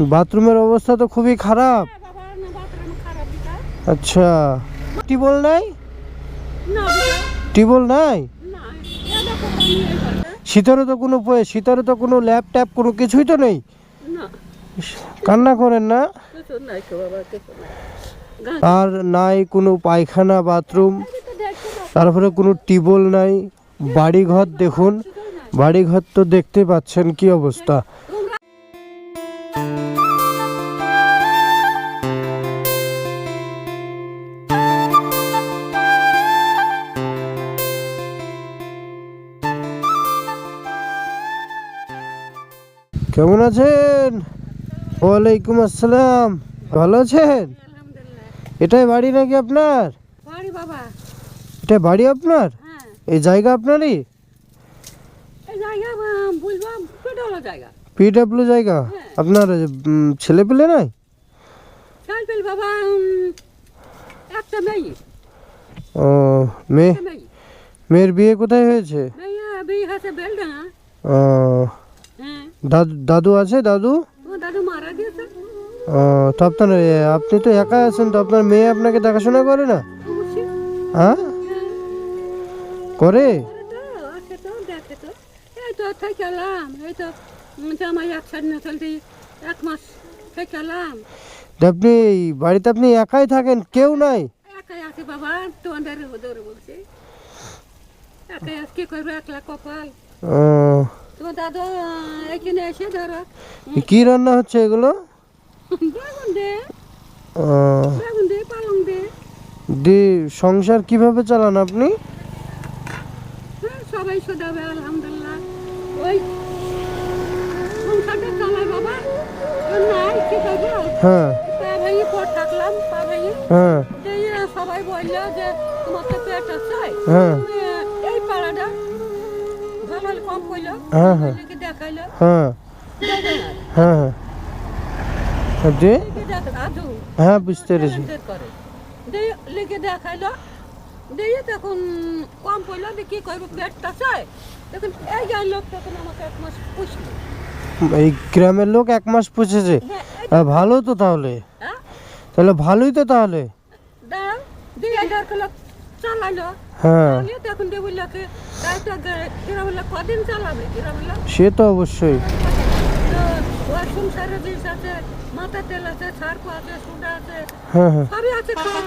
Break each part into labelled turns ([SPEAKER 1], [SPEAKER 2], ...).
[SPEAKER 1] বাথরুমের অবস্থা তো খুবই খারাপ।
[SPEAKER 2] বাথরুম
[SPEAKER 1] আচ্ছা। টিবল নাই?
[SPEAKER 2] দিতা
[SPEAKER 1] নাই? শীতেরও তো কোনো পয়ে- শীতেরও তো কোনো ল্যাপটপ কোনো কিছুই তো নেই? কান্না করেন না? আর নাই কোনো পায়খানা বাথরুম? তারপরে কোনো টিবল নাই? বাড়িঘর দেখুন। বাড়িঘর তো দেখতে পাচ্ছেন কি অবস্থা। আছেন? ওয়ালাইকুম আসসালাম। ভালো আছেন? এটাই বাড়ি নাকি আপনার? এটা বাড়ি আপনার?
[SPEAKER 2] হ্যাঁ।
[SPEAKER 1] এই জায়গা আপনারই? পিডাব্লিউ জায়গা?
[SPEAKER 2] হ্যাঁ।
[SPEAKER 1] আপনার ছেলে পেলে নাই? ও মেয়ে? মেয়ের বিয়ে কোথায় হয়েছে? ও, দাদু আছে দাদু? তো আপনার আপনি তো একা আছেন তো আপনার মেয়ে আপনাকে দেখাশোনা করে না? হ্যাঁ?
[SPEAKER 2] হ্যাঁ।
[SPEAKER 1] করে? আপনি বাড়িতে আপনি একাই থাকেন কেউ নাই?
[SPEAKER 2] একাই আছে বাবা তোমাদের ধরে বলছে। একাই আছে কি একলা কপাল। তোমার দাদা এখানে এসে ধরো
[SPEAKER 1] কি রান্না হচ্ছে এগুলো?
[SPEAKER 2] বেগুন দে। বেগুন দে পালং দে।
[SPEAKER 1] দি সংসার কীভাবে চালান আপনি?
[SPEAKER 2] হ্যাঁ সবাই আলহামদুলিল্লাহ। ওই সংসারটা চালায় বাবা। নাই কি করব
[SPEAKER 1] হ্যাঁ।
[SPEAKER 2] পা ভেঙে পর থাকলাম পা ভেঙে।
[SPEAKER 1] হ্যাঁ।
[SPEAKER 2] সবাই বলল যে তোমার তো পেট আছে।
[SPEAKER 1] হ্যাঁ।
[SPEAKER 2] এই পাড়াটা
[SPEAKER 1] হ্যাঁ, হ্যাঁ। হ্যাঁ। হ্যাঁ হ্যাঁ। হ্যাঁ,
[SPEAKER 2] আজু
[SPEAKER 1] হ্যাঁ বুঝতে পেরেছি।
[SPEAKER 2] লিখে দেখাইলো। দিয়ে তখন কম পড়ল দিয়ে কি করব? পেটটা চাই দেখুন এই লোক তখন আমাকে এক মাস পুষলো।
[SPEAKER 1] এই গ্রামের লোক এক মাস পুষেছে?
[SPEAKER 2] হ্যাঁ
[SPEAKER 1] ভালো তো তাহলে?
[SPEAKER 2] হ্যাঁ।
[SPEAKER 1] তাহলে ভালোই তো তাহলে।
[SPEAKER 2] দিয়ে এগারো
[SPEAKER 1] হ্যাঁ।
[SPEAKER 2] তখন দিয়ে বলল কি তাই তো গ্রামের কদিন চালাবে?
[SPEAKER 1] সে তো অবশ্যই।
[SPEAKER 2] ওর জিনিস আছে মাথা তেল আছে আছে আছে
[SPEAKER 1] হ্যাঁ হ্যাঁ।
[SPEAKER 2] সবই আছে খাওয়া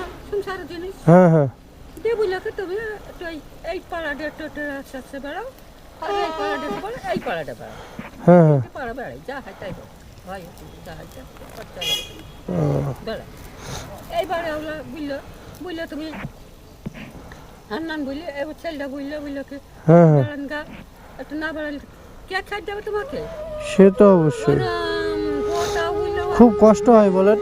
[SPEAKER 2] জিনিস।
[SPEAKER 1] হ্যাঁ হ্যাঁ।
[SPEAKER 2] দিয়ে বলল কি তুমি এই- বেড়াও। আর এই পাড়াটা বেড়াও এই বেড়াও।
[SPEAKER 1] হ্যাঁ হ্যাঁ।
[SPEAKER 2] পাড়া বেড়াই যা হয় তাই হয় যা হয় এইবারে ওগুলো বুঝলো বুঝলো তুমি হান্নান ছেলেটা কি
[SPEAKER 1] হ্যাঁ হ্যাঁ
[SPEAKER 2] বেড়ান একটু না বেড়ালে কে খাই দেবে তোমাকে
[SPEAKER 1] সে তো অবশ্যই। খুব কষ্ট হয় বলেন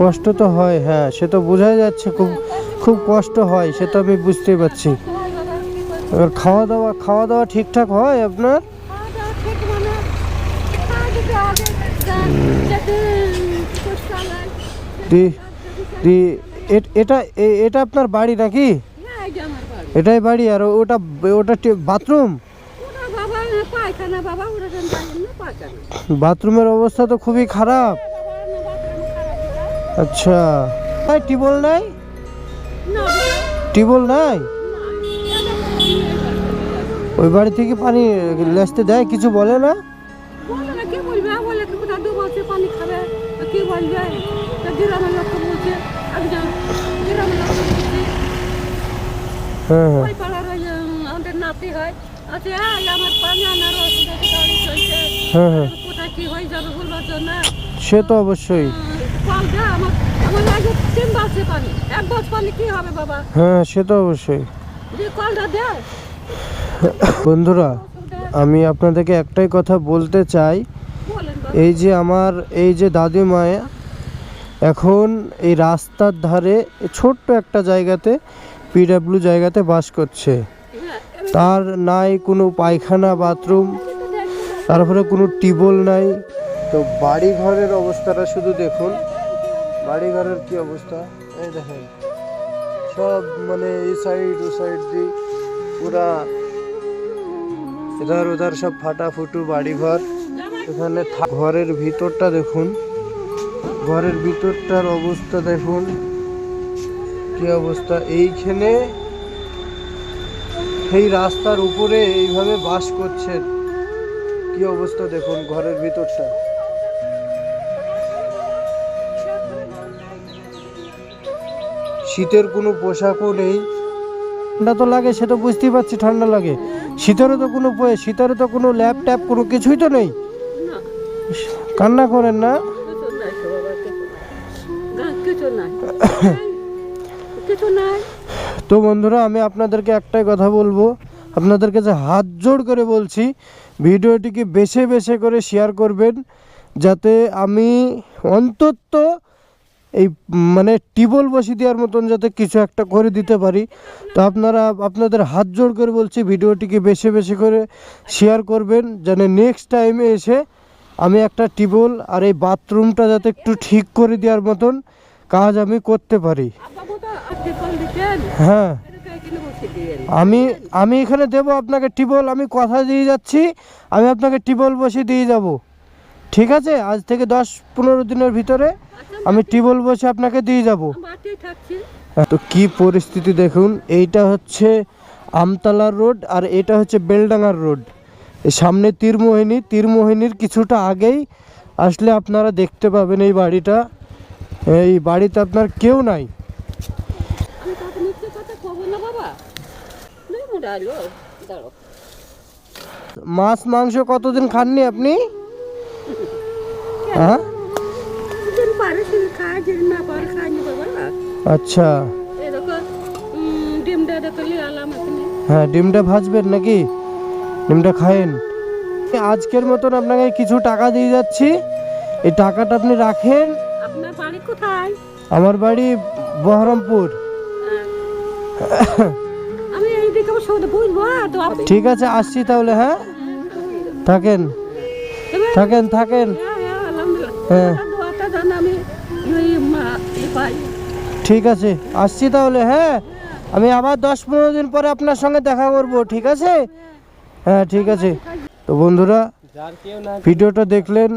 [SPEAKER 2] কষ্ট তো
[SPEAKER 1] হয় হ্যাঁ সে তো বোঝাই যাচ্ছে খুব খুব কষ্ট হয় সে তো আমি বুঝতেই পারছি এবার খাওয়া দাওয়া খাওয়া দাওয়া ঠিকঠাক হয় আপনার
[SPEAKER 2] ঠিক
[SPEAKER 1] এটা এটা আপনার বাড়ি নাকি? এটাই বাড়ি আর ওটা ওটা বাথরুম? বাথরুমের অবস্থা তো খুবই খারাপ। আচ্ছা। তাই টিবল নাই? টিবল নাই? ওই বাড়ি থেকে পানি লেসতে দেয় কিছু বলে না,
[SPEAKER 2] কে বলবে? বলে কি ডুব আছে, পানি খাবে। কি বলবে? তো গ্রামের লোককে বলছে, একজন গ্রামের বলছে,
[SPEAKER 1] হ্যাঁ হ্যাঁ
[SPEAKER 2] ওই পাড়ার ওই, আমাদের নাতি হয়। আছে, "এই, আমার পানি আনার অসুবিধা গাড়ি চলছে।
[SPEAKER 1] হ্যাঁ হ্যাঁ
[SPEAKER 2] কোথায় কি হয়ে যাবে বলবার জন্য
[SPEAKER 1] সে তো অবশ্যই
[SPEAKER 2] আমার আমার আগে তিন পানি এক পানি কি হবে বাবা
[SPEAKER 1] হ্যাঁ সে তো অবশ্যই
[SPEAKER 2] যে কলটা দে
[SPEAKER 1] বন্ধুরা আমি আপনাদেরকে একটাই কথা বলতে চাই। এই যে আমার, এই যে দাদিমায় এখন এই রাস্তার ধারে ছোট্ট একটা জায়গাতে পিডাব্লিউ জায়গাতে বাস করছে। তার নাই কোনো পায়খানা, বাথরুম, তারপরে কোনো টিবল নাই। তো বাড়ি ঘরের অবস্থাটা শুধু দেখুন। বাড়ি ঘরের কি অবস্থা? এই দেখেন। সব মানে এই সাইড ও সাইড দিয়ে পুরা এধার ওধার সব ফাটা ফুটু বাড়ি ঘর এখানে ঘরের ভিতরটা দেখুন। ঘরের ভিতরটার অবস্থা দেখুন। কি অবস্থা? এইখানে সেই রাস্তার উপরে এইভাবে বাস করছেন। কি অবস্থা দেখুন ঘরের ভিতরটা? শীতের কোনো পোশাকও নেই। ঠান্ডা তো লাগে সেটা বুঝতেই পারছি ঠান্ডা লাগে। শীতেরও তো কোনো শীতেরও তো কোনো ল্যাপ ট্যাপ কোনো কিছুই তো নেই। কান্না করেন না?
[SPEAKER 2] তো
[SPEAKER 1] বন্ধুরা, আমি আপনাদেরকে একটাই কথা বলব। আপনাদের কাছে হাত জোড় করে বলছি, ভিডিওটিকে বেছে বেছে করে শেয়ার করবেন, যাতে আমি অন্তত এই মানে টিবল বসিয়ে দেওয়ার মতন যাতে কিছু একটা করে দিতে পারি। তো আপনারা, আপনাদের হাত জোড় করে বলছি, ভিডিওটিকে বেছে বেছে করে শেয়ার করবেন, যেন নেক্সট টাইমে এসে আমি একটা টিবল আর এই বাথরুমটা যাতে একটু ঠিক করে দেওয়ার মতন কাজ আমি করতে পারি। হ্যাঁ। আমি আমি এখানে দেব আপনাকে টিবল আমি কথা দিয়ে যাচ্ছি, আমি আপনাকে টিবল বসে দিয়ে যাব। ঠিক আছে? আজ থেকে দশ পনেরো দিনের ভিতরে আমি টিবল বসে আপনাকে দিয়ে যাব।
[SPEAKER 2] মাঠেই
[SPEAKER 1] তো কি পরিস্থিতি দেখুন, এইটা হচ্ছে আমতলার রোড আর এটা হচ্ছে বেলডাঙ্গার রোড। সামনে তীরমোহিনী তীরমোহিনীর কিছুটা আগেই আসলে আপনারা দেখতে পাবেন এই বাড়িটা। এই বাড়িতে আপনার কেউ নাই। মাছ মাংস কতদিন খাননি আপনি? হ্যাঁ? আচ্ছা। হ্যাঁ ডিমটা ভাজবেন নাকি? ডিমটা খায়েন। আজকের মতন আপনাকে কিছু টাকা দিয়ে যাচ্ছি। এই টাকাটা আপনি রাখেন।
[SPEAKER 2] আপনার বাড়ি কোথায়?
[SPEAKER 1] আমার বাড়ি বহরমপুর।
[SPEAKER 2] আমি এইদিকে বুঝব
[SPEAKER 1] ঠিক আছে আসছি তাহলে হ্যাঁ? থাকেন। থাকেন থাকেন।
[SPEAKER 2] হ্যাঁ, হ্যাঁ।
[SPEAKER 1] হ্যাঁ। ঠিক আছে আসছি তাহলে হ্যাঁ? আমি আবার দশ পনেরো দিন পরে আপনার সঙ্গে দেখা করব ঠিক আছে? হ্যাঁ ঠিক আছে। তো বন্ধুরা, ভিডিওটা দেখলেন?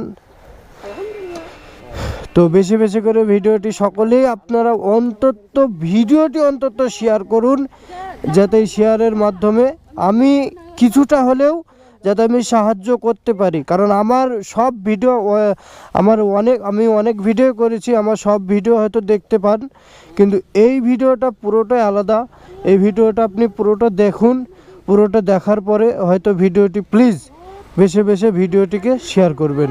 [SPEAKER 1] তো বেশি বেশি করে ভিডিওটি সকলেই আপনারা অন্তত, ভিডিওটি অন্তত শেয়ার করুন, যাতে শেয়ারের মাধ্যমে আমি কিছুটা হলেও যাতে আমি সাহায্য করতে পারি। কারণ আমার সব ভিডিও আমার অনেক, আমি অনেক ভিডিও করেছি, আমার সব ভিডিও হয়তো দেখতে পান। কিন্তু এই ভিডিওটা পুরোটাই আলাদা। এই ভিডিওটা আপনি পুরোটা দেখুন। পুরোটা দেখার পরে হয়তো ভিডিওটি প্লিজ বেশি বেশি ভিডিওটিকে শেয়ার করবেন।